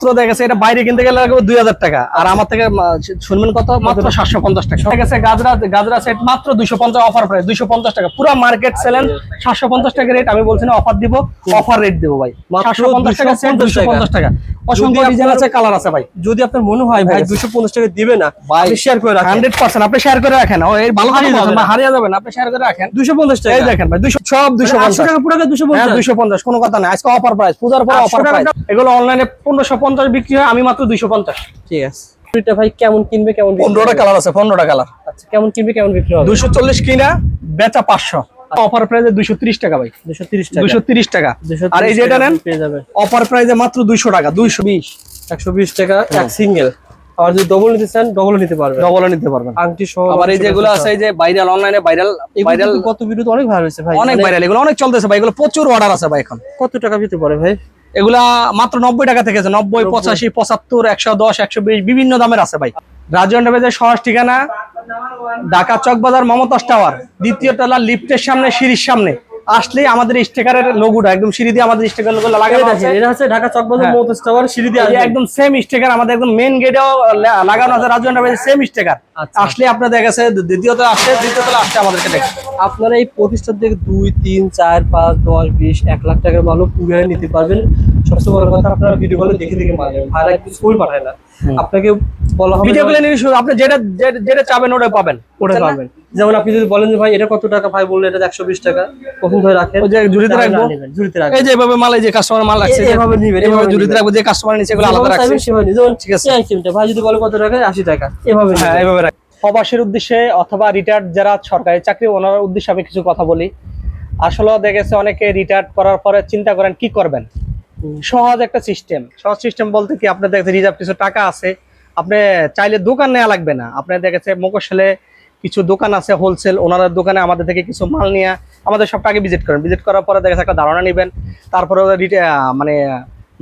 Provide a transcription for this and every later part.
মাত্র দেখা গেছে এটা বাইরে কিনতে গেলে লাগবে দুই হাজার টাকা। আর আমার থেকে শুনবেন কত? মাত্র সাতশো পঞ্চাশ টাকা। দেখা গেছে গাজরা গাজরা সেট মাত্র দুইশো পঞ্চাশ অফার প্রাইস দুইশো পঞ্চাশ টাকা। পুরো মার্কেট সেলেন সাতশো পঞ্চাশ টাকা রেট আমি বলছি না অফার দিব অফার রেট দেবো ভাই। সাতশো পঞ্চাশ টাকা সেট দুইশো পঞ্চাশ টাকা। অসংখ্য যদি ডিজাইন আপনার- আছে কালার আছে ভাই। যদি আপনার মনে হয় ভাই হ্যাঁ। দুশো পঞ্চাশ টাকা দিবে না ভাই শেয়ার করে রাখেন। হান্ড্রেড পার্সেন্ট আপনি শেয়ার করে রাখেন। ও এই ভালো হারিয়ে হারিয়ে যাবে যাবেন না। হারিয়ে যাবেন আপনি শেয়ার করে রাখেন। দুশো পঞ্চাশ টাকা। দেখেন ভাই দুশো সব দুশো আটশো পঞ্চাশ। টাকা পুরো দুশো হ্যাঁ পঞ্চাশ। দুশো পঞ্চাশ কোনো কথা নাই। আজকে অফার প্রাইস পূজার পর অফার প্রাইস এগুলো অনলাইনে পনেরোশো পঞ্চাশ বিক্রি হয় আমি মাত্র দুইশো পঞ্চাশ। ঠিক আছে। এটা ভাই কেমন কিনবে কেমন পনেরোটা কালার আছে পনেরোটা কালার আচ্ছা কেমন কিনবে কেমন বিক্রি হবে? দুশো চল্লিশ কিনা বেচা পাঁচশো। অফার প্রাইসে দুশো ত্রিশ টাকা ভাই। টাকা। দুশো তিরিশ টাকা। আর এই যে নেন পেয়ে যাবে। অফার প্রাইসে মাত্র দুইশো টাকা দুইশো বিশ। একশো বিশ টাকা এক সিঙ্গেল আর যদি ডবল নিতে চান ডবল নিতে পারবেন। ডবল নিতে পারবেন। আংটি সহ আবার এই যেগুলো আছে যে ভাইরাল অনলাইনে ভাইরাল ভাইরাল ভাইরাল কত ভিডিও অনেক ভালো হয়েছে ভাই। অনেক মানে ভাইরাল এগুলো অনেক চলতেছে ভাই এগুলো প্রচুর অর্ডার আছে ভাই এখন। কত টাকা দিতে পারে ভাই? এগুলা মাত্র নব্বই টাকা থেকে নব্বই পঁচাশি পঁচাত্তর একশো দশ একশো বিশ বিভিন্ন দামের আছে ভাই। রাজু এন্টারপ্রাইজের সহজ ঠিকানা ঢাকা চকবাজার মমতাজ টাওয়ার দ্বিতীয় তলা লিফটের সামনে সিঁড়ির সামনে। আসলে আমাদের স্টিকারের লোগোটা একদম সিঁড়ি দিয়ে আমাদের স্টিকার লোগো লাগানো আছে এটা হচ্ছে ঢাকা চকবাজার হ্যাঁ। মমতাজ সিঁড়ি দিয়ে। একদম সেম স্টিকার আমাদের একদম মেন গেটেও লাগানো আছে রাজু এন্টারপ্রাইজের সেম স্টিকার আচ্ছা। আসলে আপনার দেখা গেছে দ্বিতীয়ত আসছে দ্বিতীয় তলা আসছে আমাদেরকে দেখে আপনারা এই প্রতিষ্ঠান থেকে দুই তিন চার পাঁচ দশ বিশ এক লাখ টাকার মালও কুরিয়ারে নিতে পারবেন সবচেয়ে বড় কথা আপনারা ভিডিও কলে দেখে দেখে মারবেন ভাড়া কিছু পাঠায় না আপনাকে বলা হবে ভিডিও যে- গুলো নিয়ে শুধু আপনি যেটা যেটা- চাবেন ওটা পাবেন ওটা পাবেন। যেমন আপনি যদি বলেন যে ভাই এটা কত টাকা? ভাই বললে এটা একশো বিশ টাকা। কখন ধরে রাখেন? ওই যে ঝুড়িতে তাহলে রাখব। নেবেন, ঝুড়িতে এই যে এভাবে মাল এই যে কাস্টমার মাল রাখছে এভাবে নিবেন, এভাবে নিবেন। রাখব যে কাস্টমার নিচে এগুলো আলাদা রাখছে। সেভাবে যেমন ঠিক আছে। এই আইটেমটা ভাই যদি বলে কত টাকা আশি টাকা। এভাবে হ্যাঁ এভাবে রাখ প্রবাসীর উদ্দেশ্যে অথবা রিটায়ার্ড যারা সরকারি চাকরি ওনার উদ্দেশ্যে আমি কিছু কথা বলি। আসলে দেখেছে অনেকে রিটায়ার্ড করার পরে চিন্তা করেন কি করবেন। সহজ একটা সিস্টেম সহজ সিস্টেম বলতে কি, আপনার দেখেছে রিজার্ভ কিছু টাকা আছে, আপনি চাইলে দোকান নেওয়া লাগবে না। আপনি দেখেছে মকশলে কিছু দোকান আছে হোলসেল ওনাদের দোকানে আমাদের থেকে কিছু মাল নিয়ে আমাদের সব টাকা ভিজিট করেন। ভিজিট করার পরে দেখেছে একটা ধারণা নেবেন। তারপরে মানে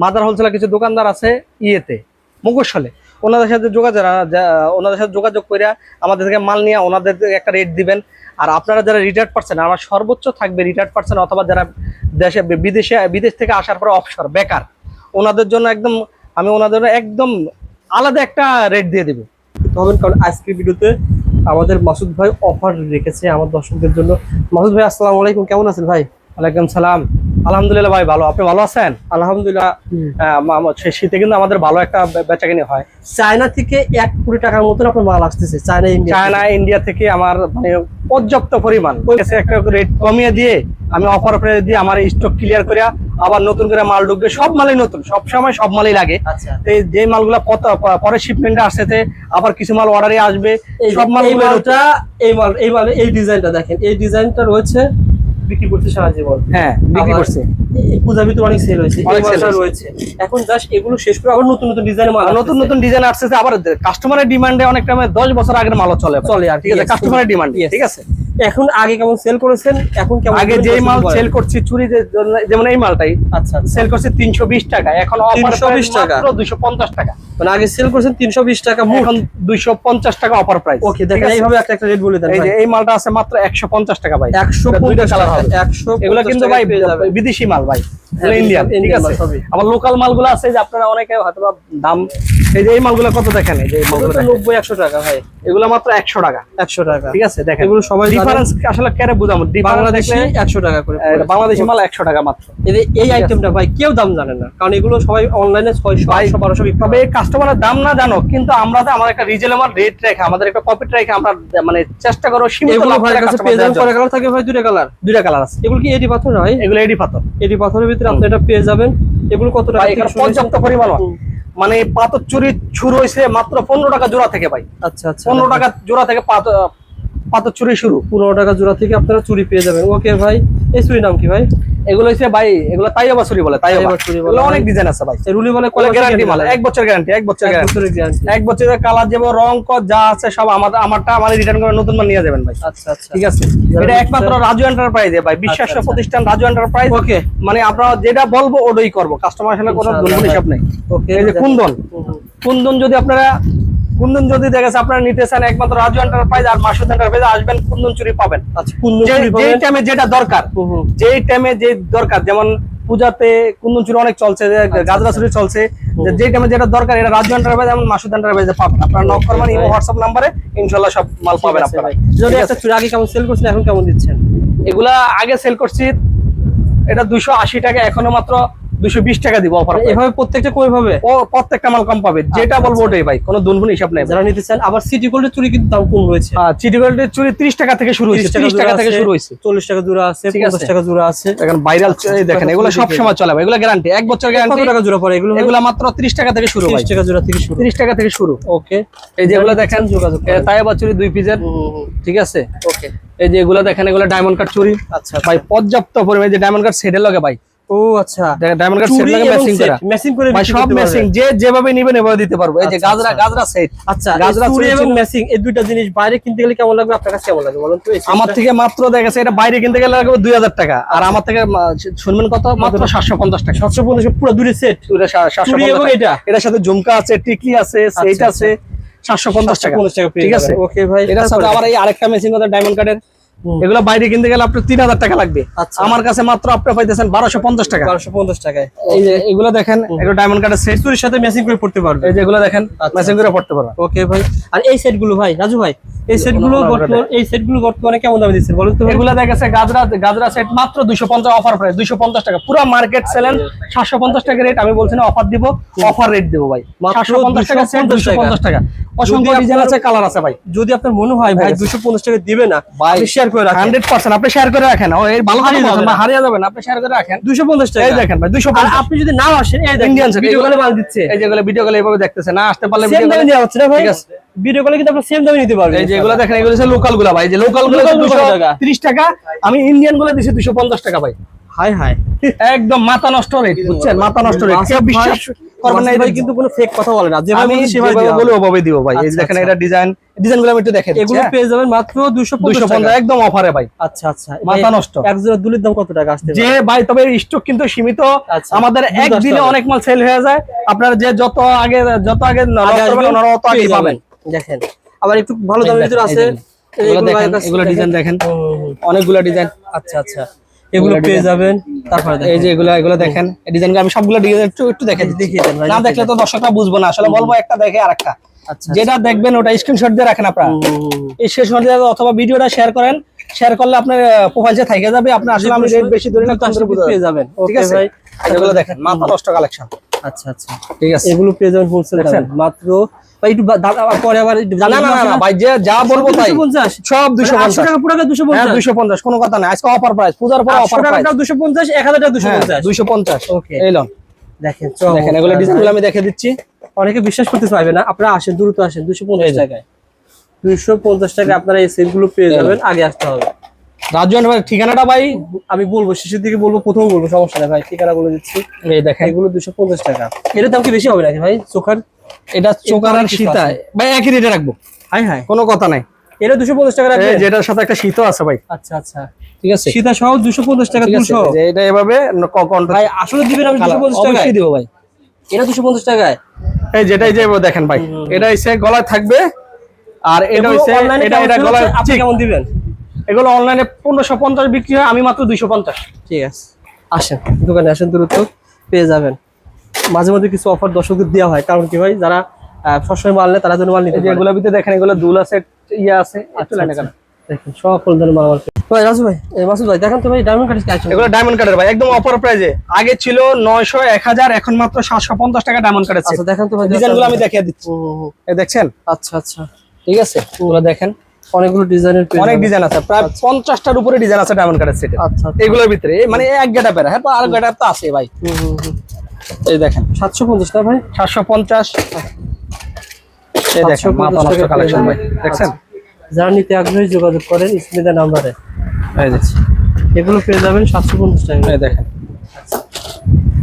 মাদার হোলসেলের কিছু দোকানদার আছে ইয়েতে মুখোশলে ওনাদের সাথে যোগাযোগ ওনাদের সাথে যোগাযোগ করে আমাদের থেকে মাল নিয়ে ওনাদের একটা রেট দিবেন। আর আপনারা যারা রিটায়ার্ড পার্সেন আমার সর্বোচ্চ থাকবে রিটায়ার্ড পার্সেন অথবা যারা দেশে বিদেশে বিদেশ থেকে আসার পর অবসর বেকার ওনাদের জন্য একদম আমি ওনাদের একদম আলাদা একটা রেট দিয়ে দেবো। হবেন কারণ আজকের ভিডিওতে আমাদের মাসুদ ভাই অফার রেখেছে আমার দর্শকদের জন্য। মাসুদ ভাই আসসালামু আলাইকুম কেমন আছেন ভাই? ওয়ালাইকুম সালাম। আলহামদুলিল্লাহ ভাই ভালো। আপনি ভালো আছেন? আলহামদুলিল্লাহ। শীতে কিন্তু আমাদের ভালো একটা বেচাকেনি হয়। চায়না থেকে এক কোটি টাকার মতন আপনার মাল আসতেছে চায়না ইন্ডিয়া চায়না ইন্ডিয়া থেকে আমার মানে পর্যাপ্ত পরিমাণ। একটা রেট কমিয়ে দিয়ে আমি অফার প্রাইস দিয়ে আমার স্টক ক্লিয়ার করে আবার নতুন করে মাল ঢুকবে। সব মালই নতুন সব সময় সব মালই লাগে। আচ্ছা। এই যে মালগুলো পরে শিপমেন্ট আসছে আবার কিছু মাল অর্ডারে আসবে। সব মাল মালটা এই মাল এই মাল এই ডিজাইনটা দেখেন। এই ডিজাইনটা রয়েছে বিক্রি করছে সারা জীবন। হ্যাঁ বিক্রি করছে। পূজা ভিতরে অনেক সেল হয়েছে অনেক sale রয়েছে। এখন জাস্ট এগুলো শেষ করে আবার নতুন নতুন ডিজাইন মাল নতুন নতুন ডিজাইন আসছে আবার কাস্টমারের ডিমান্ডে অনেক টাইমে দশ বছর আগের মালও চলে। চলে আর ঠিক আছে কাস্টমারের ডিমান্ড ঠিক আছে? এখন আগে কেমন সেল করেছেন? এখন কেমন আগে যে মাল সেল করছি চুরি যে- যেমন এই মালটাই আচ্ছা আচ্ছা। সেল করছে তিনশো বিশ টাকা। এখন অফার 320 টাকা। দুইশো পঞ্চাশ টাকা। মানে আগে সেল করেছেন তিনশো বিশ টাকা এখন টাকা অফার প্রাইস ওকে দেখেন এইভাবে একটা একটা রেট বলে দেন এই যে এই মালটা আছে মাত্র একশো পঞ্চাশ টাকা ভাই। কালার হবে। এগুলো কিন্তু ভাই বিদেশি মাল ভাই। হ্যাঁ, ইন্ডিয়ান ঠিক আছে। আবার লোকাল মালগুলো আছে যে আপনারা অনেকে হয়তো দাম এই যে এই মালগুলো কত দেখেন? এই যে মালগুলো দেখেন। নব্বই একশো টাকা ভাই। এগুলো মাত্র একশো টাকা। একশো টাকা। ঠিক আছে দেখেন। এগুলো সবাই ডিফারেন্স আসলে কেন বুঝাবো? ডিফারেন্স বাংলাদেশি একশো টাকা করে বাংলাদেশি মাল একশো টাকা মাত্র। এই যে এই আইটেমটা ভাই কেউ দাম জানে না। কারণ এগুলো সবাই অনলাইনে ছয়শো ভাই, আটশো বারোশো বিক্রি তবে কাস্টমারের দাম না জানো কিন্তু আমরা তো আমার একটা রিজনেবল রেট রেখে আমাদের একটা প্রফিট রেখে আমরা মানে চেষ্টা করো সীমিত এগুলো ভাই কাছে কয় জন্য। কালার থাকে ভাই দুটা কালার দুইটা কালার আছে। এগুলো কি এডি পাথর হয় এগুলো এডি পাথর। এডি পাথরের ভিতরে আপনি এটা পেয়ে যাবেন। এগুলো কত টাকা? পর্যাপ্ত পরিমাণ। মানে পাথর চুরি শুরু হয়েছে মাত্র পনেরো টাকা জোড়া থেকে ভাই। আচ্ছা আচ্ছা। পনেরো টাকা জোড়া থেকে পাথর চুরি শুরু। পনেরো টাকা জোড়া থেকে আপনারা চুরি পেয়ে যাবেন। ওকে ভাই এই চুরি নাম কি ভাই? এগুলো হচ্ছে ভাই এগুলো চুরি বলে চুরি বলে। অনেক ডিজাইন আছে ভাই। রুলি বলে গ্যারান্টি মাল এক বছর গ্যারান্টি এক বছর গ্যারান্টি এক বছরের কালার যাব রং কর যা আছে সব আমাদের আমারটা আমার রিটার্ন করে নতুন মাল নিয়ে যাবেন ভাই। আচ্ছা আচ্ছা। ঠিক আছে? এটা একমাত্র রাজু এন্টারপ্রাইজে ভাই বিশ্বাস আচ্ছা, আচ্ছা। প্রতিষ্ঠান রাজু এন্টারপ্রাইজ ওকে। মানে আপনারা যেটা বলব ওটাই করব। কাস্টমার কোনো দুর্বল হিসাব নেই। ওকে এই যে কুন্দন। কুন্দন যদি আপনারা কুন্দন যদি দেখেছে আপনারা নিতে চান একমাত্র রাজু এন্টারপ্রাইজ আর মাসুদ এন্টারপ্রাইজ আসবেন কুন্দন চুরি পাবেন। আচ্ছা যেই টাইমে যেটা দরকার। যেই টাইমে যে দরকার যেমন পূজাতে কুন্দন চুরি অনেক চলছে গাজরা চুরি চলছে যে টাইমে যেটা দরকার এটা রাজু এন্টারপ্রাইজ এবং মাসুদ এন্টারপ্রাইজে পাবেন। আপনারা নক করবেন ইমো হোয়াটসঅ্যাপ নাম্বারে ইনশাআল্লাহ সব মাল পাবেন আপনারা। যদি একটা চুরি আগে কেমন সেল করছেন এখন কেমন দিচ্ছেন? এগুলা আগে সেল করছি এটা দুইশো আশি টাকা এখনও মাত্র দুইশো বিশ টাকা দিব অফার এভাবে প্রত্যেকটা কই ভাবে ও প্রত্যেকটা মাল কম পাবে। যেটা আচ্ছা, বলব ওটাই ভাই কোনো দুনগুন হিসাব নেই যারা নিতে চান আবার সিটি গোল্ডের চুরি কিন্তু দাম কম রয়েছে। চিটি গোল্ডের চুরি ত্রিশ টাকা থেকে শুরু হয়েছে 30 টাকা থেকে শুরু হয়েছে। চল্লিশ টাকা জোড়া আছে ঠিক আছে। পঞ্চাশ টাকা জোড়া আছে। এখন ভাইরাল দেখেন এগুলো সব সময় চলে ভাই এগুলো গ্যারান্টি এক বছর কত টাকা জোড়া পড়ে? এগুলো এগুলো মাত্র ত্রিশ টাকা থেকে শুরু ভাই তিরিশ টাকা জোড়া থেকে শুরু। ত্রিশ টাকা থেকে শুরু। ওকে। এই যে এগুলো দেখেন যোগাযোগ। তাই বাচুরি দুই পিসের ঠিক আছে? ওকে। এই যে এগুলো দেখেন এগুলো ডায়মন্ড কাট চুরি। আচ্ছা ভাই পর্যাপ্ত পরিমাণে যে ডায়মন্ড কাট সেটের লগে ভাই ও আচ্ছা। ডায়মন্ড কাট সেট ম্যাচিং করা? matching করে সব ম্যাচিং যে যেভাবে নিবেন এভাবে দিতে পারব। এই যে আচ্ছা, গাজরা আচ্ছা। গাজরা সেট আচ্ছা গাজরা চুরি চুরি এবং ম্যাচিং এই দুইটা জিনিস বাইরে কিনতে গেলে কেমন লাগবে? আপনার কাছে কেমন লাগবে বলুন তো? আমার থেকে মাত্র দেখা গেছে এটা বাইরে কিনতে গেলে লাগবে দুই হাজার টাকা। আর আমার থেকে শুনবেন কত? মাত্র সাতশো পঞ্চাশ টাকা। সাতশো পঞ্চাশ পুরো দুটো সেট এটা সা- সাতশো এবং এটা? এটার সাথে ঝুমকা আছে টিকলি আছে সেট আচ্ছা, আছে সাতশো পঞ্চাশ টাকা। পঞ্চাশ টাকা ঠিক আছে? ওকে ভাই এটার সাথে আবার এই আরেকটা মেশিন কথা ডায়মন্ড কার্ডের হুম। এগুলো বাইরে কিনতে গেলে আপনার তিন হাজার টাকা লাগবে। আচ্ছা। আমার কাছে মাত্র আপনি পাইতেছেন বারোশো পঞ্চাশ টাকা। বারোশো পঞ্চাশ টাকায়। এই যে এগুলো দেখেন এগুলো ডায়মন্ড কার্ডের সেট চুরির সাথে ম্যাচিং করে পড়তে পারবে। এই যে এগুলো দেখেন আচ্ছা, মেশিন করে পড়তে পারবেন ওকে ভাই। আর এই সেটগুলো ভাই রাজু ভাই এই সেটগুলো এই সেটগুলো বর্তমানে কেমন দামে দিচ্ছেন বলুন তো এগুলো দেখা গাজরা গাজরা সেট মাত্র দুইশো পঞ্চাশ অফার প্রাইস দুইশো পঞ্চাশ টাকা। পুরো মার্কেট সেলেন সাতশো পঞ্চাশ টাকা রেট আমি বলছি না অফার দিব অফার রেট দেবো ভাই। সাতশো পঞ্চাশ টাকা সেট 250 পঞ্চাশ টাকা। অসংখ্য ডিজাইন আছে কালার আছে ভাই। যদি আপনার মনে হয় ভাই দুশো পঞ্চাশ টাকা দিবে না ভাই, শেয়ার করে রাখেন। হান্ড্রেড পার্সেন্ট আপনি শেয়ার করে রাখেন। ও এর ভালো হারিয়ে যাবে না, আপনি শেয়ার করে রাখেন। দুশো পঞ্চাশ টাকা। এই দেখেন ভাই দুইশো আর আপনি যদি নাও আসেন এই দেখেন ইন্ডিয়ান ভিডিও কলে মাল দিচ্ছে। এই যেগুলো ভিডিও কলে এভাবে দেখতেছে না আসতে পারলে ভিডিও কলে দেওয়া হচ্ছে না ভাই। ঠিক আছে। ভিডিও কলে কিন্তু সেম দামে নিতে পারবেন। এই যেগুলো দেখেন এগুলো হচ্ছে লোকালগুলা ভাই। যে লোকালগুলো Local গুলো দুশো কত টাকা? তিরিশ টাকা। আমি ইন্ডিয়ানগুলো দিছি দুশো পঞ্চাশ টাকা ভাই। হাই হাই একদম মাথা নষ্ট রেট বুঝছেন? মাথা নষ্ট রেট কেউ বিশ্বাস করবেন না কিন্তু কোনো ফেক কথা বলে না। যেভাবে আমি সেভাবে বলে ওভাবে দিব ভাই। এই আচ্ছা, দেখেন আচ্ছা। এটা ডিজাইন ডিজাইনগুলো আমি একটু দেখে এগুলো পেয়ে যাবেন মাত্র একদম অফারে ভাই। আচ্ছা আচ্ছা। মাথা নষ্ট। এক জোড়া দুলের দাম কত টাকা আসতে যে ভাই তবে স্টক কিন্তু সীমিত। আচ্ছা। আমাদের একদিনে অনেক মাল সেল হয়ে যায়। আপনারা যে যত আগে যত আগে আগে পাবেন। দেখেন আবার একটু ভালো দামের ভিতরে আছে। এগুলো দেখেন এগুলো ডিজাইন দেখেন। অনেকগুলো ডিজাইন আচ্ছা আচ্ছা। এগুলো পেয়ে যাবেন তারপরে এই যে এগুলো এগুলো দেখেন। এই ডিজাইন আমি সবগুলো ডিজাইন একটু একটু দেখে দেখিয়ে দেন ভাই, না দেখলে তো দর্শকরা বুঝব না। আসলে বলব একটা দেখে আর একটা আচ্ছা যেটা দেখবেন ওটা স্ক্রিনশট দিয়ে রাখেন আপনারা। স্ক্রিনশট দিয়ে অথবা ভিডিওটা শেয়ার করেন। শেয়ার করলে আপনার প্রোফাইলে থেকে যাবে আপনি আসলে আমি রেট বেশি ধরে না কম ধরে বুঝতে পেয়ে যাবেন। ঠিক ওকে আছে? ভাই এগুলো দেখেন মাথা নষ্ট কালেকশন আচ্ছা আচ্ছা। ঠিক আছে। এগুলো পেয়ে যাবেন হোলসেল দেখছেন? মাত্র ভাই একটু বা- পরে আবার না না না না ভাই যে যা বলব তাই। সব দুশো আটশো পঞ্চাশ। টাকা পুরো টাকা দুশো পঞ্চাশ। দুশো পঞ্চাশ কোনো কথা নাই। আজকে অফার প্রাইস পূজার পর অফার প্রাইস টাকা দুশো পঞ্চাশ এক হাজার টাকা দুশো পঞ্চাশ। দুশো পঞ্চাশ। ওকে। এই লন। দেখেন দেখেন এগুলো ডিজাইন আমি দেখে দিচ্ছি। অনেকে বিশ্বাস করতে পারবে না আপনারা আসেন দ্রুত আসেন দুশো পঞ্চাশ টাকায়। দুইশো পঞ্চাশ টাকায় আপনারা এই সেটগুলো পেয়ে যাবেন আগে আসতে হবে। রাজু ভাই ঠিকানাটা ভাই? আমি বলব শেষের দিকে বলব প্রথম বলব সমস্যা নেই ভাই ঠিকানা বলে দিচ্ছি। এই দেখেন। এগুলো দুশো পঞ্চাশ টাকা। এটার দাম কি বেশি হবে নাকি ভাই? চোখার? এটা চোকার আর কিছু সীতা ভাই একই রেটে রাখব। হাই হাই। কোনো কথা নাই। এটা দুশো পঞ্চাশ টাকা এই যেটার সাথে একটা শীতও আছে ভাই। আচ্ছা আচ্ছা। ঠিক আছে। সহ দুশো পঞ্চাশ টাকা ঠিক আছে দুশো। যে এটা এভাবে কন্ট্রাক্ট ভাই আসলে দিবেন আমি দুশো পঞ্চাশ টাকায়। অবশ্যই দিব ভাই। এটা দুশো পঞ্চাশ টাকায়। এই যেটাই যে দেখেন ভাই। এটা হচ্ছে গলায় থাকবে। আর এটা হচ্ছে এটা এটা গলায় আপনি কেমন দিবেন? এগুলো অনলাইনে পনেরোশো পঞ্চাশ বিক্রি হয় আমি মাত্র দুইশো পঞ্চাশ। ঠিক আছে। আসেন দোকানে আসেন দ্রুত পেয়ে যাবেন। মাঝে মধ্যে কিছু অফার দর্শকদের দেওয়া হয়। কারণ কি ভাই যারা সবসময় মাল নেয় তারা জন্য মাল নিতে। এগুলো ভিতরে দেখেন এগুলো দুল আছে ইয়ে আছে একটু আচ্ছা, লাইনে আচ্ছা। দেখেন সকল ধরনের মাল আমার ভাই রাজু ভাই মাসুদ ভাই দেখেন তো ভাই ডায়মন্ড কাটিস কাজ এগুলো ডায়মন্ড কার্ডের ভাই একদম অফার প্রাইজে আগে ছিল এখন মাত্র সাতশো পঞ্চাশ টাকা ডায়মন্ড কার্ডের আচ্ছা দেখেন তো ভাই ডিজাইনগুলো আমি দেখিয়ে দিচ্ছি। এই দেখছেন? আচ্ছা আচ্ছা। ঠিক আছে ওগুলো দেখেন। অনেকগুলো ডিজাইনের অনেক ডিজাইন আছে প্রায় পঞ্চাশটার উপরে ডিজাইন আছে ডায়মন্ড কার্ডের সেটে আচ্ছা। এগুলোর ভিতরে মানে এক গেটা পেরা হ্যাঁ আর গেটা তো আছে ভাই। হুম, হুম, হুম। এই দেখেন সাতশো পঞ্চাশ না ভাই? সাতশো পঞ্চাশ। এই দেখেন 750 নষ্ট কালেকশন ভাই দেখছেন? যারা নিতে আগ্রহী যোগাযোগ করেন স্ক্রিনে নাম্বারে। এগুলো পেয়ে যাবেন সাতশো পঞ্চাশ টাকা। এই দেখেন।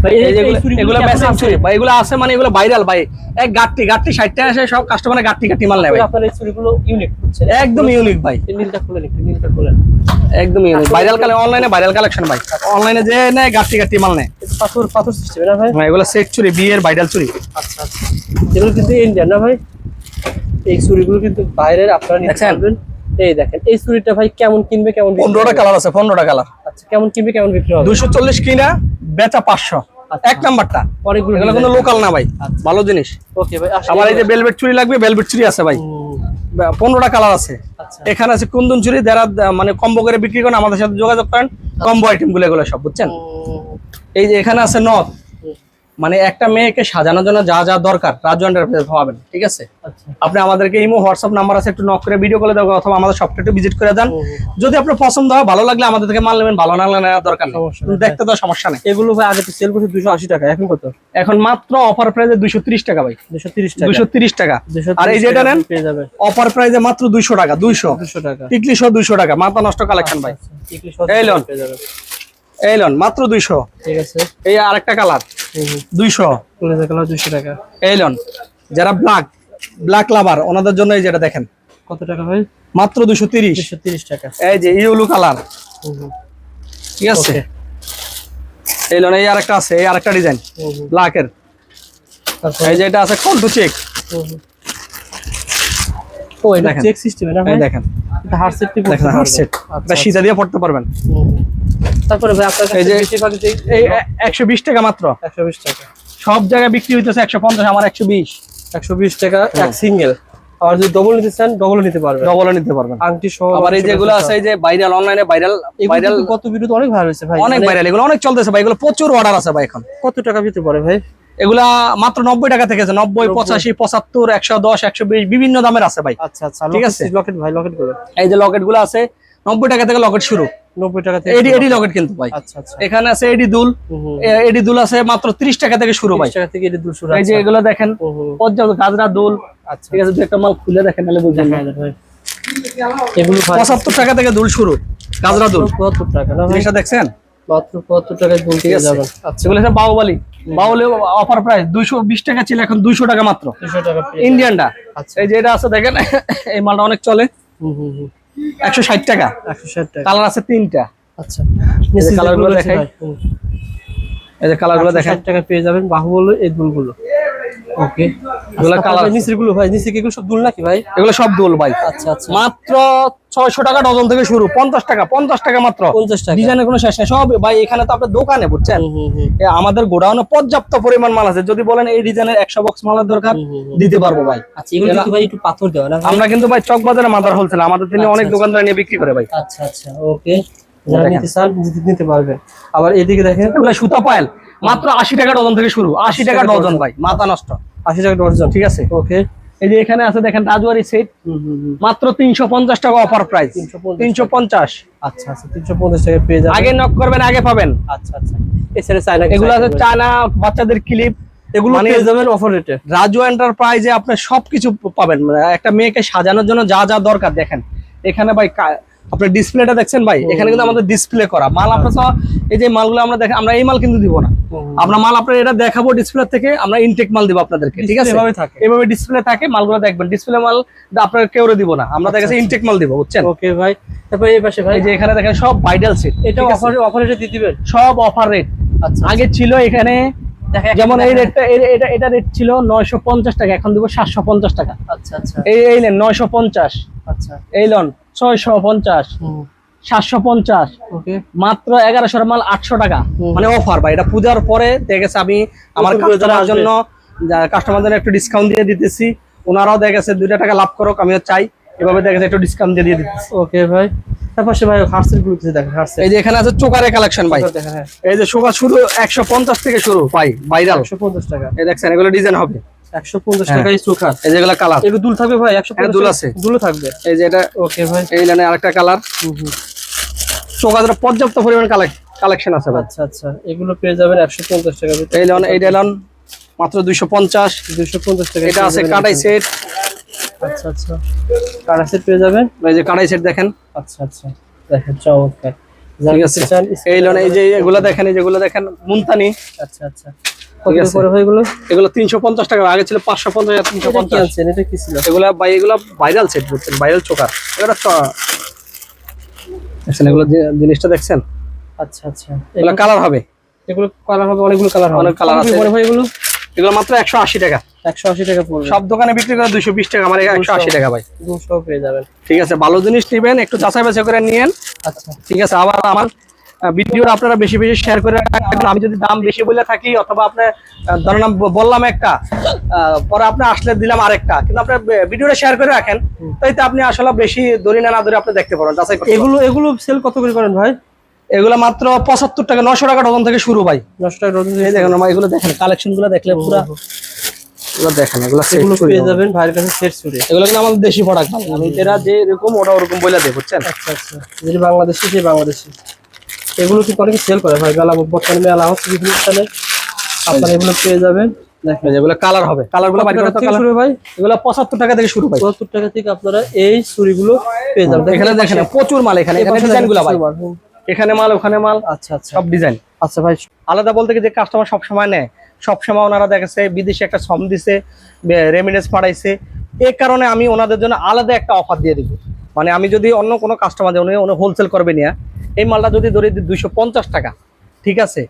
এগুলো- চুরি? ভাই আছে মানে ভাইরাল ভাই। এক গাট্টি গাট্টি ষাটটা আসে সব কাস্টমার গাট্টি গাট্টি মাল নেয় ভাই। আপনার এই চুড়িগুলো ইউনিক হচ্ছেন একদম ইউনিক ভাই। নীলটা খুলেন একটু নীলটা খুলেন একদম ইউনিক ভাইরাল কালে অনলাইনে ভাইরাল কালেকশন ভাই। অনলাইনে যে নেয় গাট্টি গাট্টি মাল নেয়। পাথর পাথর সিস্টেম না ভাই? হ্যাঁ, এগুলো সেট চুরি বিয়ের ভাইরাল চুরি। আচ্ছা আচ্ছা। এগুলো কিন্তু ইন্ডিয়ান না ভাই? এই চুড়িগুলো কিন্তু বাইরের আপনারা নিতে দেখছেন? পারবেন। এই দেখেন এই ভাই কেমন কিনবে কেমন বিক্রি পনেরোটা হবে? কালার আছে পনেরোটা কালার আচ্ছা কেমন কিনবে কেমন বিক্রি হবে? দুশো চল্লিশ কিনা বেচা পাঁচশো। আচ্ছা। এক নাম্বারটা। অনেকগুলো এগুলো কোনো লোকাল না ভাই আচ্ছা। ভালো জিনিস। ওকে ভাই আবার এই যে বেলভেট চুরি লাগবে বেলভেট চুরি আছে ভাই। পনেরোটা কালার আছে। আচ্ছা। এখানে আছে কুন্দন চুরি যারা মানে কম্বো করে বিক্রি করেন আমাদের সাথে যোগাযোগ করেন কম্বো আইটেমগুলো এগুলো সব বুঝছেন? এই যে এখানে আছে নথ। মানে একটা মেয়েকে সাজানোর জন্য যা যা দরকার রাজু এন্টারপ্রাইজ পাবেন ঠিক আছে? আচ্ছা। আপনি আমাদেরকে ইমো হোয়াটসঅ্যাপ নাম্বার আছে একটু নক করে ভিডিও করে দেবো অথবা আমাদের শপটা একটু ভিজিট করে দেন। যদি আপনার পছন্দ হয় ভালো লাগলে আমাদের থেকে মাল নেবেন ভালো না লাগলে দরকার নেই। দেখতে তো সমস্যা নেই। এগুলো ভাই আগে তো সেল করছে দুশো আশি টাকা এখন কত? এখন মাত্র অফার প্রাইসে দুইশো ত্রিশ টাকা ভাই। দুশো তিরিশ টাকা। দুইশো তিরিশ টাকা। আর এই যেটা নেন অফার প্রাইসে মাত্র দুইশো টাকা দুইশো। দুশো টাকা। টিকলি সহ দুইশো টাকা মাথা নষ্ট কালেকশন ভাই। আচ্ছা, এই লোন। এই লন মাত্র দুইশো। ঠিক আছে। এই আরেকটা কালার। দুইশো। দুশো টাকা। এলন যারা ব্ল্যাক ব্ল্যাক লাভার ওনাদের জন্য এই যেটা দেখেন। কত টাকা ভাই? মাত্র দুশো তিরিশ। দুশো তিরিশ টাকা। এই যে ইউলু কালার। ঠিক আছে. এই লোন এই আরেকটা আছে এই আরেকটা ডিজাইন। ব্ল্যাকের এই যে এটা আছে কন্টু চেক। ও এটা চেক সিস্টেম না ভাই দেখেন। এটা দেখেন সেট এটা সীতা দিয়ে পড়তে পারবেন। তারপরে ভাই আপনার কাছে যে- বেশিরভাগ যে এই একশো বিশ টাকা মাত্র। একশো বিশ টাকা। সব জায়গায় বিক্রি হইতেছে একশো পঞ্চাশ আমার একশো বিশ। একশো বিশ টাকা এক সিঙ্গেল আর যদি ডবল নিতে চান ডবল নিতে পারবেন। ডবল নিতে পারবেন। আংটি সহ আবার এই যেগুলো আছে এই যে ভাইরাল অনলাইনে ভাইরাল ভাইরাল ভাইরাল কত ভিডিও অনেক ভালো হয়েছে ভাই। অনেক মানে ভাইরাল এগুলো অনেক চলতেছে ভাই এগুলো প্রচুর অর্ডার আছে ভাই এখন। কত টাকা ভিতরে পড়ে ভাই? এগুলা মাত্র নব্বই টাকা থেকে নব্বই পঁচাশি পঁচাত্তর একশো দশ একশো বিশ বিভিন্ন দামের আছে ভাই। আচ্ছা আচ্ছা ঠিক আছে। লকেট ভাই লকেট এই যে লকেটগুলো আছে নব্বই টাকা থেকে লকেট শুরু। নব্বই টাকা থেকে এডি এডি লকেট কিন্তু ভাই। আচ্ছা আচ্ছা। এখানে আছে এডি দুল। হুম, হুম। এ- এডি দুল আছে মাত্র ত্রিশ টাকা থেকে শুরু ভাই। টাকা থেকে দুশো এই যে এগুলো দেখেন। পর্যাপ্ত গাজরা দুল। আচ্ছা। ঠিক আছে দু একটা মাল খুলে দেখেন বুঝবেন। এগুলো পঁচাত্তর টাকা থেকে দুল শুরু গাজরা দুল। পঁচাত্তর টাকা। জিনিসটা দেখছেন? মাত্র টাকায় যাবেন। আচ্ছা। বাহুবালি। বাহুবলি অফার প্রাইস দুইশো বিশ টাকা ছিল এখন দুইশো টাকা মাত্র। দুশো টাকা ইন্ডিয়ানটা আচ্ছা। এই যে এটা আছে দেখেন এই মালটা অনেক চলে। হুম হুম হুম। একশো ষাট টাকা। একশো ষাট টাকা। কালার আছে তিনটা। আচ্ছা। এই দেখাই। যে 160 টাকা পেয়ে যাবেন বাহুবল এই দুলগুলো ওকে। এগুলো colour- নিচেরগুলো ভাই নিচে কি এগুলো সব দুল নাকি ভাই? এগুলো সব দোল ভাই। আচ্ছা আচ্ছা। মাত্র ছয়শো টাকা ডজন থেকে শুরু পঞ্চাশ টাকা পঞ্চাশ টাকা মাত্র। পঞ্চাশ টাকা। ডিজাইনের কোনো শেষ নেই। সব ভাই এখানে তো আপনার দোকানে বুঝছেন? আমাদের গোডাউনে পর্যাপ্ত পরিমাণ মাল আছে। যদি বলেন এই ডিজাইনের একশো বক্স মালের দরকার। দিতে পারব ভাই। আচ্ছা এগুলো কিন্তু ভাই একটু পাথর দেওয়া না আমরা কিন্তু ভাই চক বাজারে মাদার হোলসেল আমাদের তিনি আচ্ছা, অনেক আচ্ছা। দোকানদার নিয়ে বিক্রি করে ভাই। আচ্ছা আচ্ছা ওকে। যারা নিতে চান নিতে- পারবেন। আবার এদিকে দেখেন। সুতা পায়েল। মাত্র আশি টাকা ডজন থেকে শুরু আশি টাকা ডজন ডজন। ভাই। মাথা নষ্ট। আশি টাকা ডর্জন ঠিক আছে? ওকে এই যে এখানে আছে দেখেন রাজুয়ারি সেট মাত্র তিনশো পঞ্চাশ টাকা অফার প্রাইস 350 তিনশো পঞ্চাশ। আচ্ছা আচ্ছা তিনশো পঞ্চাশ টাকা পেয়ে যাবেন। আগে নক করবেন আগে পাবেন। আচ্ছা আচ্ছা। এছাড়া চায়না এগুলো আছে চায়না বাচ্চাদের ক্লিপ এগুলো মানে- পেয়ে যাবেন অফার রেটে রাজু এন্টারপ্রাইজে আপনি সবকিছু পাবেন। মানে একটা মেয়েকে সাজানোর জন্য যা যা দরকার দেখেন। এখানে ভাই কা- আপনি ডিসপ্লেটা দেখছেন ভাই? এখানে কিন্তু আমাদের ডিসপ্লে করা। মাল আপনার এই যে মালগুলো আমরা দেখেন আমরা এই মাল কিন্তু দিব না। আমরা মাল আপনার এটা দেখাবো ডিসপ্লে থেকে আমরা ইনটেক মাল দিব আপনাদেরকে ঠিক আছে? এভাবে থাকে। এভাবে ডিসপ্লে থাকে মালগুলো দেখবেন। ডিসপ্লে মাল আপনার কেউ দিব না। আমরা আচ্ছা, দেখেছি ইনটেক মাল দিব বুঝছেন? ওকে ভাই। তারপর এই পাশে ভাই। এই যে এখানে দেখেন সব ভাইটাল সিট এটা অফার অফার রেটে দিয়ে দিবেন? সব অফার রেট আচ্ছা। আগে ছিল এখানে যেমন এই রেটটা এটা এটা রেট ছিল নয়শো পঞ্চাশ টাকা এখন দিব সাতশো পঞ্চাশ টাকা। আচ্ছা আচ্ছা। এই এই নেন নয়শো পঞ্চাশ। আচ্ছা। এই লন। ছয়শো পঞ্চাশ। সাতশো পঞ্চাশ। মাত্র মাল আটশো টাকা। মানে অফার ভাই এটা পূজার পরে আমি আমার কাস্টমার জন্য কাস্টমারদের একটু ডিসকাউন্ট দিয়ে দিতেছি। ওনারাও দেখে গেছে দুইটা টাকা লাভ করুক আমিও চাই। এভাবে দেখে গেছে একটু ডিসকাউন্ট দিয়ে দিয়ে দিতেছি। ওকে ভাই। তারপর ভাই হার্সেলগুলো কিছু দেখেন হার্সেল। এই যে এখানে আছে চোকারে কালেকশন ভাই। হ্যাঁ। এই যে শুরু একশো পঞ্চাশ থেকে শুরু ভাই ভাইরাল একশো পঞ্চাশ টাকা। এই দেখছেন এগুলো ডিজাইন হবে। একশো পঞ্চাশ হ্যাঁ। টাকায় চোখা এই যেগুলো কালার এগুলো দুল থাকবে ভাই? একশো হ্যাঁ, দুল আছে। থাকবে। এই যে এটা ওকে ভাই। এই লাইনে আরেকটা কালার হুম হুম। পর্যাপ্ত পরিমাণ কালেকশন আছে ভাই। আচ্ছা আচ্ছা। এগুলো পেয়ে যাবেন একশো পঞ্চাশ টাকা এই লন এই লন মাত্র দুইশো পঞ্চাশ। দুশো পঞ্চাশ টাকা এটা আছে কাটাই সেট আচ্ছা আচ্ছা। কাটা সেট পেয়ে যাবেন? এই যে কাটাই সেট দেখেন। আচ্ছা আচ্ছা। দেখেন চমৎকার। ঠিক আছে। এই যে এগুলো দেখেন এই যেগুলো দেখেন মুনতানি। আচ্ছা আচ্ছা। এগুলো এগুলো তিনশো পঞ্চাশ টাকা আগে ছিল পাঁচশো পঞ্চাশ তিনশো পঞ্চাশ। এটা কি ছিল? এগুলা এগুলো ভাইরাল সেট বলছেন ভাইরাল চোকার। এগুলো দেখছেন এগুলো জিনিসটা দেখছেন? আচ্ছা আচ্ছা। এগুলো কালার হবে। এগুলো কালার হবে অনেকগুলো কালার হবে। অনেক colour আছে। এগুলো এগুলো মাত্র একশো আশি টাকা। একশো আশি টাকা পড়বে। সব দোকানে বিক্রি করে দুশো বিশ টাকা আমার একশো আশি টাকা ভাই। দুশো পেয়ে যাবেন। ঠিক আছে ভালো জিনিস নিবেন একটু যাচাই বাছাই করে নিয়েন। আচ্ছা। ঠিক আছে আবার আমার ভিডিওটা আপনারা বেশি বেশি শেয়ার করে রাখবেন আমি যদি দাম বেশি বলে থাকি অথবা আপনার ধরেন বললাম একটা পরে আপনি আসলে দিলাম আরেকটা কিন্তু আপনার ভিডিওটা শেয়ার করে রাখেন তাই তাইতে আপনি আসলে বেশি দড়ি না না ধরে আপনি দেখতে পারেন যাচাই এগুলো এগুলো সেল কত করে করেন ভাই? এগুলো মাত্র পঁচাত্তর টাকা নশো টাকা ডজন থেকে শুরু ভাই। দশ টাকা ডজন এই দেখেন আমার এগুলো দেখেন কালেকশনগুলো দেখলে পুরো এগুলো দেখেন এগুলো এগুলো পেয়ে যাবেন ভাইয়ের কাছে সেট ছুটে এগুলো কিন্তু আমাদের দেশি প্রোডাক্ট আমি এরা যে এরকম ওটা ওরকম বলে দেয় বুঝছেন? আচ্ছা আচ্ছা। বাংলাদেশি বাংলাদেশি। এগুলো কিন্তু অনেকে সেল করে। ভাই মেলা বর্তমানে মেলা হচ্ছে বিভিন্ন স্থানে আপনারা এগুলো পেয়ে যাবেন। দেখেন কালার হবে। টাকা থেকে শুরু ভাই? এগুলো পঁচাত্তর টাকা থেকে শুরু ভাই চুয়াত্তর টাকা থেকে আপনারা এই ছুরিগুলো পেয়ে যাবেন। এখানে দেখেন প্রচুর মাল এখানে। এখানে ডিজাইন ভাই। এখানে মাল ওখানে মাল আচ্ছা আচ্ছা। সব ডিজাইন আচ্ছা ভাই। আলাদা বলতে যে কাস্টমার সব সময় নেয়। সব সময় ওনারা দেখেছে বিদেশে একটা সম দিছে রেমিডেন্স পাঠাইছে। এই কারণে আমি ওনাদের জন্য আলাদা একটা অফার দিয়ে দিব। মানে আমি যদি অন্য কোনো কাস্টমার উনি উনি হোলসেল করবে নিয়ে। এই মালটা যদি ধরে দিই দুইশো পঞ্চাশ টাকা ঠিক আছে?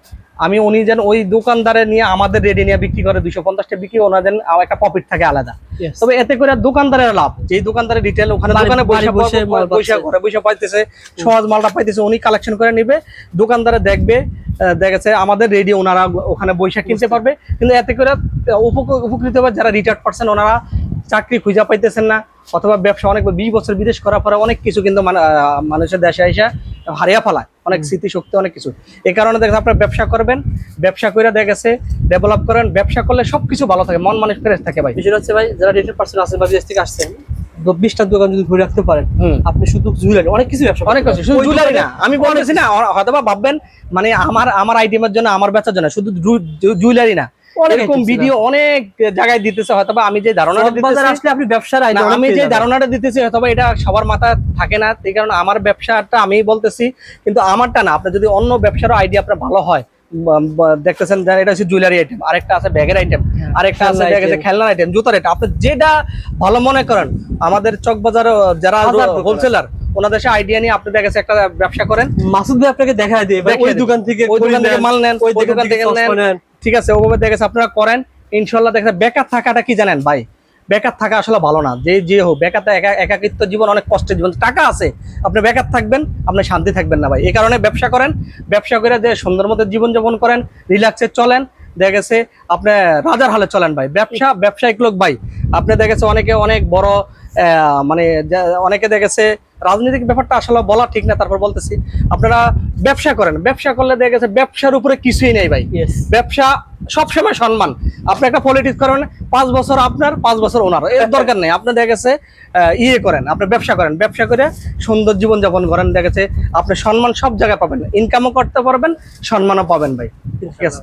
আমি উনি যেন ওই দোকানদারে নিয়ে আমাদের রেডি নিয়ে বিক্রি করে দুইশো পঞ্চাশটা বিক্রি ওনাদের আমার একটা প্রফিট থাকে আলাদা। তবে এতে করে দোকানদারের লাভ যেই দোকানদারের রিটেল ওখানে দোকানে পাচ্ছে। ঘরে বসে পাইতেছে সহজ মালটা পাইতেছে উনি কালেকশন করে নিবে দোকানদারে দেখবে দেখেছে আমাদের রেডি ওনারা ওখানে বৈশাখ কিনতে পারবে। কিন্তু এতে করে উপকৃত হবে যারা রিটায়ার্ড পারছেন ওনারা চাকরি খুঁজে পাইতেছেন না অথবা ব্যবসা অনেক বিশ বছর বিদেশ করার পরে অনেক কিছু কিন্তু মানে, মানুষের দেশে আইসা হারিয়ে ফেলায় অনেক স্মৃতিশক্তি অনেক কিছু। এই কারণে দেখেছে আপনার ব্যবসা করবেন ব্যবসা করে দেখেছে ডেভেলপ করেন ব্যবসা করলে সবকিছু ভালো থাকে মন মানুষ ফ্রেশ থাকে ভাই। বিষয়টা হচ্ছে ভাই যারা রেটেড পার্সেন্ট আছেন বা বিদেশ থেকে আসছেন দ- বিশটা দোকান যদি ঘুরে রাখতে পারেন আপনি শুধু জুয়েলারি অনেক কিছু ব্যবসা অনেক কিছু শুধু জুয়েলারি না আমি বলতেছি না হয়তো বা ভাববেন মানে আমার আমার আইটেমের জন্য আমার বেচার জন্য শুধু জুয়েলারি না এরকম ভিডিও অনেক জায়গায় দিতেছে হয়তো আমি যে ধারণাটা দিতেছি আসলে আপনি ব্যবসার আমি যে ধারণাটা দিতেছি হয়তো এটা সবার থাকে না এই কারণে আমার ব্যবসাটা আমি বলতেছি কিন্তু আমারটা না আপনার যদি অন্য ব্যবসারও আইডিয়া আপনার ভালো হয় দেখতেছেন এটা হচ্ছে জুয়েলারি আইটেম আরেকটা আছে ব্যাগের আইটেম আরেকটা আছে দেখা। খেলনার আইটেম জুতার আইটেম আপনি যেটা ভালো মনে করেন আমাদের চক বাজার যারা হোলসেলার ওনাদের সাথে আইডিয়া নিয়ে আপনি দেখা যাচ্ছে একটা ব্যবসা করেন। মাসুদ ভাই আপনাকে দেখায় দিয়ে ওই দোকান থেকে ওই দোকান থেকে মাল নেন ওই দোকান থেকে নেন। ঠিক আছে, ওভাবে দেখেছে আপনারা করেন। ইনশাল্লাহ দেখেন বেকার থাকাটা কি জানেন ভাই? বেকার থাকা আসলে ভালো না, যে যে হোক বেকার একা একাকিত্ব জীবন, অনেক কষ্টের জীবন। টাকা আছে, আপনি বেকার থাকবেন, আপনি শান্তি থাকবেন না ভাই। এই কারণে ব্যবসা করেন, ব্যবসা করে যে সুন্দর মতো জীবনযাপন করেন রিল্যাক্সে চলেন, দেখা গেছে আপনি রাজার হালে চলেন ভাই। ব্যবসা, ব্যবসায়িক লোক ভাই। আপনি দেখেছে অনেকে অনেক বড় মানে অনেকে দেখেছে রাজনৈতিক ব্যাপারটা আসলে বলা ঠিক না তারপর বলতেছি আপনারা ব্যবসা করেন। ব্যবসা করলে দেখা গেছে ব্যবসার উপরে কিছুই নেই ভাই। ব্যবসা সবসময় সম্মান। আপনি একটা পলিটিক্স করেন পাঁচ বছর আপনার পাঁচ বছর ওনার। এর দরকার নেই। আপনি দেখা গেছে ইয়ে করেন আপনি ব্যবসা করেন। ব্যবসা করে সুন্দর জীবন যাপন করেন দেখা গেছে আপনি সম্মান সব জায়গায় পাবেন। ইনকামও করতে পারবেন সম্মানও পাবেন ভাই। ঠিক আছে?